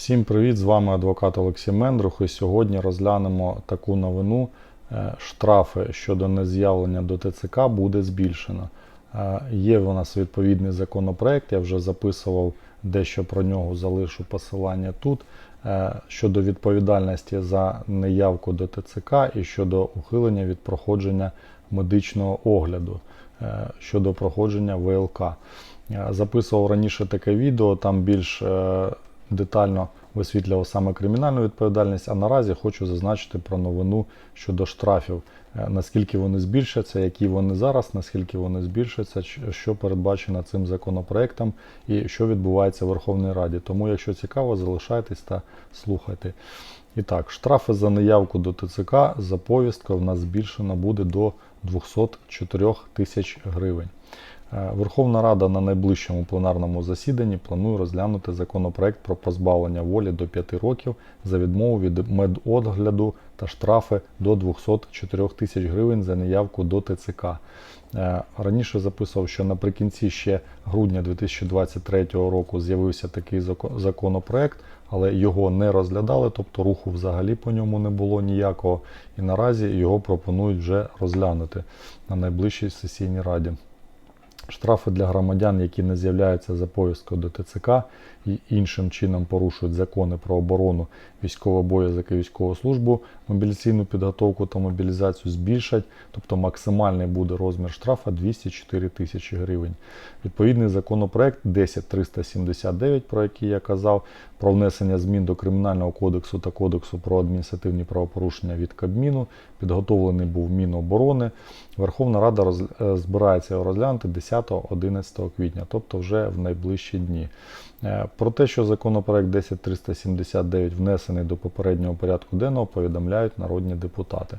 Всім привіт! З вами адвокат Олексій Мендрух. І сьогодні розглянемо таку новину. Е, Штрафи щодо нез'явлення до ТЦК буде збільшено. Е, Є в нас відповідний законопроект, я вже записував дещо про нього, залишу посилання тут. Е, Щодо відповідальності за неявку до ТЦК і щодо ухилення від проходження медичного огляду щодо проходження ВЛК. Записував раніше таке відео, там більш детально висвітлював саме кримінальну відповідальність, а наразі хочу зазначити про новину щодо штрафів. Е, Наскільки вони збільшаться, які вони зараз, наскільки вони збільшаться, що передбачено цим законопроектом і що відбувається в Верховній Раді. Тому, якщо цікаво, залишайтесь та слухайте. І так, штрафи за неявку до ТЦК за повісткою в нас збільшено буде до 204 тисяч гривень. Е, Верховна Рада на найближчому пленарному засіданні планує розглянути законопроект про позбавлення волі до 5 років за відмову від медогляду та штрафи до 204 тисяч гривень за неявку до ТЦК. Е, Раніше записував, що наприкінці ще грудня 2023 року з'явився такий законопроект, але його не розглядали, тобто руху взагалі по ньому не було ніякого. І наразі його пропонують вже розглянути на найближчій сесійній раді. Штрафи для громадян, які не з'являються за повісткою до ТЦК і іншим чином порушують закони про оборону, військовий обов'язок і військову службу, мобілізаційну підготовку та мобілізацію збільшать, тобто максимальний буде розмір штрафа 204 тисячі гривень. Відповідний законопроект 10379, про який я казав, про внесення змін до Кримінального кодексу та Кодексу про адміністративні правопорушення від Кабміну, підготовлений був Міноборони. Верховна Рада роз... е, збирається його розглянути 10-11 квітня, тобто вже в найближчі дні. Е, Про те, що законопроект 10379 внесений до попереднього порядку денного, повідомляють народні депутати.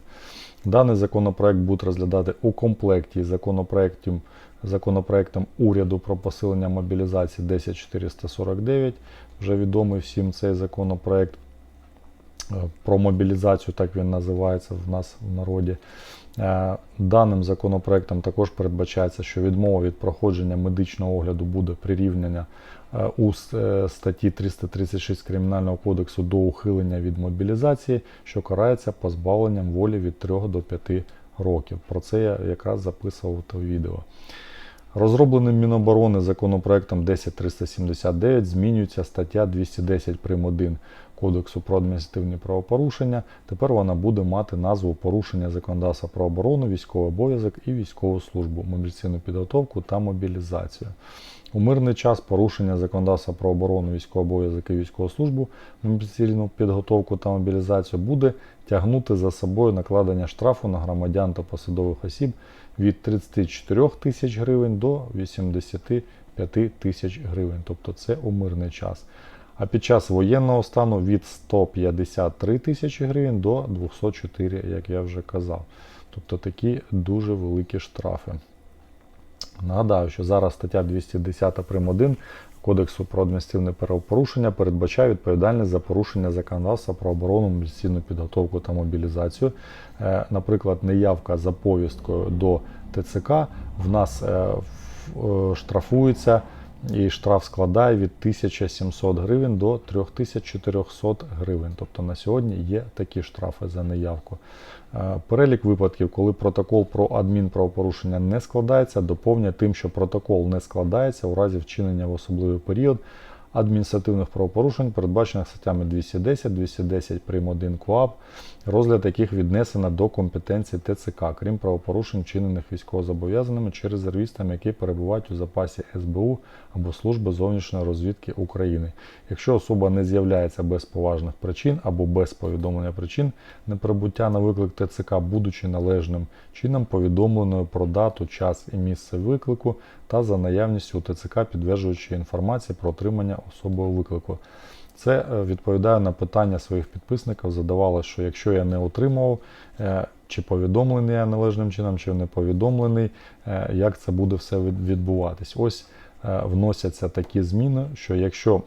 Даний законопроект будуть розглядати у комплекті законопроектом, законопроектом уряду про посилення мобілізації 10449. Вже відомий всім цей законопроект е, про мобілізацію, так він називається в нас в народі. Е, Даним законопроектом також передбачається, що відмова від проходження медичного огляду буде прирівняння е, у статті 336 Кримінального кодексу до ухилення від мобілізації, що карається позбавленням волі від 3 до 5 років. Про це я якраз записував то відео. Розробленим Міноборони законопроектом 10379 змінюється стаття 210 прим. 1 Кодексу про адміністративні правопорушення. Тепер вона буде мати назву порушення законодавства про оборону, військовий обов'язок і військову службу, мобілізаційну підготовку та мобілізацію. У мирний час порушення законодавства про оборону, військовий обов'язок і військову службу, мобілізаційну підготовку та мобілізацію буде тягнути за собою накладення штрафу на громадян та посадових осіб від 34 тисяч гривень до 85 тисяч гривень. Тобто це у мирний час. А під час воєнного стану від 153 тисячі гривень до 204, як я вже казав. Тобто такі дуже великі штрафи. Нагадаю, що зараз стаття 210 прим. 1 Кодексу про адміністративне правопорушення передбачає відповідальність за порушення законодавства про оборону, мобілізаційну підготовку та мобілізацію. Е, Наприклад, неявка за повісткою до ТЦК в нас е, е, штрафується і штраф складає від 1700 гривень до 3400 гривень. Тобто на сьогодні є такі штрафи за неявку. Е, Перелік випадків, коли протокол про адмінправопорушення не складається, доповнює тим, що протокол не складається у разі вчинення в особливий період адміністративних правопорушень, передбачених статтями 210, 210 прим. 1 КУАП, розгляд яких віднесено до компетенції ТЦК, крім правопорушень, вчинених військовозобов'язаними чи резервістами, які перебувають у запасі СБУ або Служби зовнішньої розвідки України. Якщо особа не з'являється без поважних причин або без повідомлення причин неприбуття на виклик ТЦК, будучи належним чином повідомленою про дату, час і місце виклику та за наявністю у ТЦК підтверджуючої інформації про отримання особою виклику. Це е, відповідає на питання своїх підписників. Задавалося, що якщо я не отримав, е, чи повідомлений я належним чином, чи не повідомлений, е, як це буде все відбуватись. Ось вносяться такі зміни, що якщо,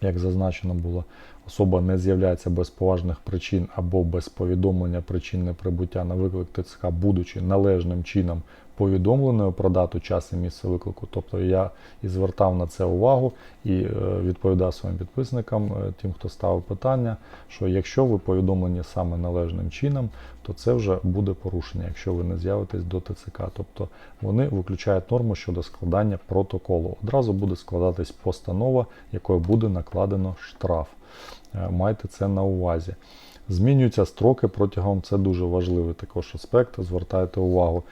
як зазначено було, особа не з'являється без поважних причин або без повідомлення причин неприбуття на виклик ТЦК, будучи належним чином повідомленою про дату, час і місце виклику. Тобто я і звертав на це увагу і е, відповідав своїм підписникам, е, тим, хто ставив питання, що якщо ви повідомлені саме належним чином, то це вже буде порушення, якщо ви не з'явитесь до ТЦК. Тобто вони виключають норму щодо складання протоколу. Одразу буде складатись постанова, якою буде накладено штраф. Е, Майте це на увазі. Змінюються строки протягом, це дуже важливий також аспект. Звертайте увагу.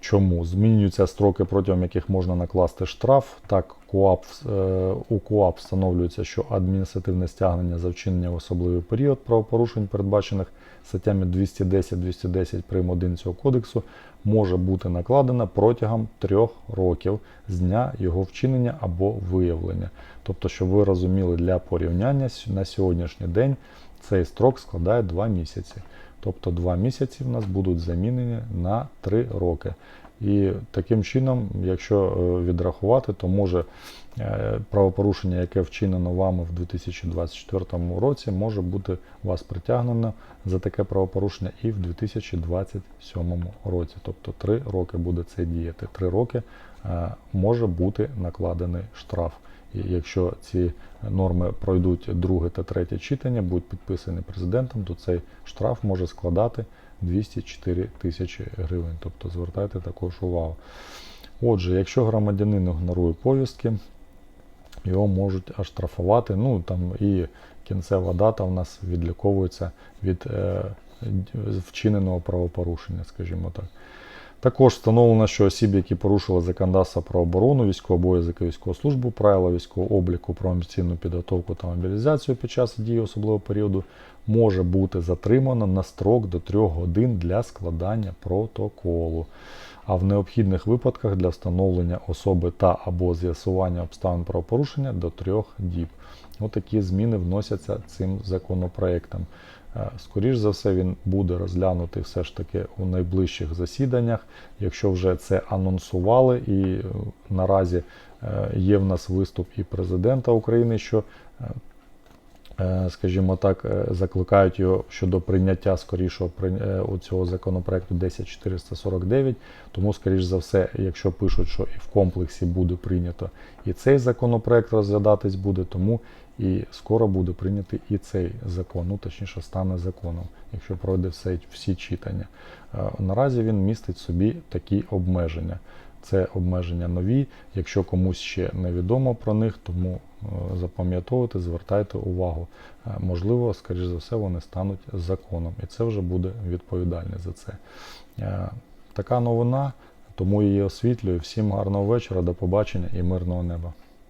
Чому? Змінюються строки, протягом яких можна накласти штраф. Так, КУАП, е, у КУАП встановлюється, що адміністративне стягнення за вчинення в особливий період правопорушень, передбачених статтями 210-210 прим. 1 цього кодексу, може бути накладена протягом трьох років з дня його вчинення або виявлення. Тобто, щоб ви розуміли, для порівняння на сьогоднішній день цей строк складає 2 місяці. Тобто 2 місяці в нас будуть замінені на 3 роки. І таким чином, якщо е, відрахувати, то може е, правопорушення, яке вчинено вами в 2024 році, може бути вас притягнено за таке правопорушення і в 2027 році. Тобто 3 роки буде це діяти. 3 роки е, може бути накладений штраф. І якщо ці норми пройдуть друге та третє читання, будуть підписані президентом, то цей штраф може складати 204 тисячі гривень. Тобто звертайте також увагу. Отже, якщо громадянин ігнорує повістки, його можуть оштрафувати. Ну там і кінцева дата в нас відліковується від е, вчиненого правопорушення, скажімо так. Також встановлено, що осіб, які порушили законодавство про оборону, військову обов'язок і військову службу, правила військового обліку про амбіційну підготовку та мобілізацію під час дії особливого періоду, може бути затримано на строк до 3 годин для складання протоколу. А в необхідних випадках для встановлення особи та або з'ясування обставин правопорушення до 3 діб. Отакі зміни вносяться цим законопроектом. Е, Скоріш за все, він буде розглянутий все ж таки у найближчих засіданнях. Якщо вже це анонсували, і е, наразі е, є в нас виступ і президента України, що, скажімо так, е, закликають його щодо прийняття скорішого е, цього законопроекту 10449. Тому, скоріш за все, якщо пишуть, що і в комплексі буде прийнято і цей законопроект розглядатись буде, тому і скоро буде прийнятий і цей закон, ну точніше стане законом, якщо пройде все, всі читання. Е, Наразі він містить собі такі обмеження. Це обмеження нові. Якщо комусь ще невідомо про них, тому е, запам'ятовуйте, звертайте увагу. Е, Можливо, скоріш за все, вони стануть законом, і це вже буде відповідальність за це. Е, Така новина, тому її освітлюю. Всім гарного вечора, до побачення і мирного неба.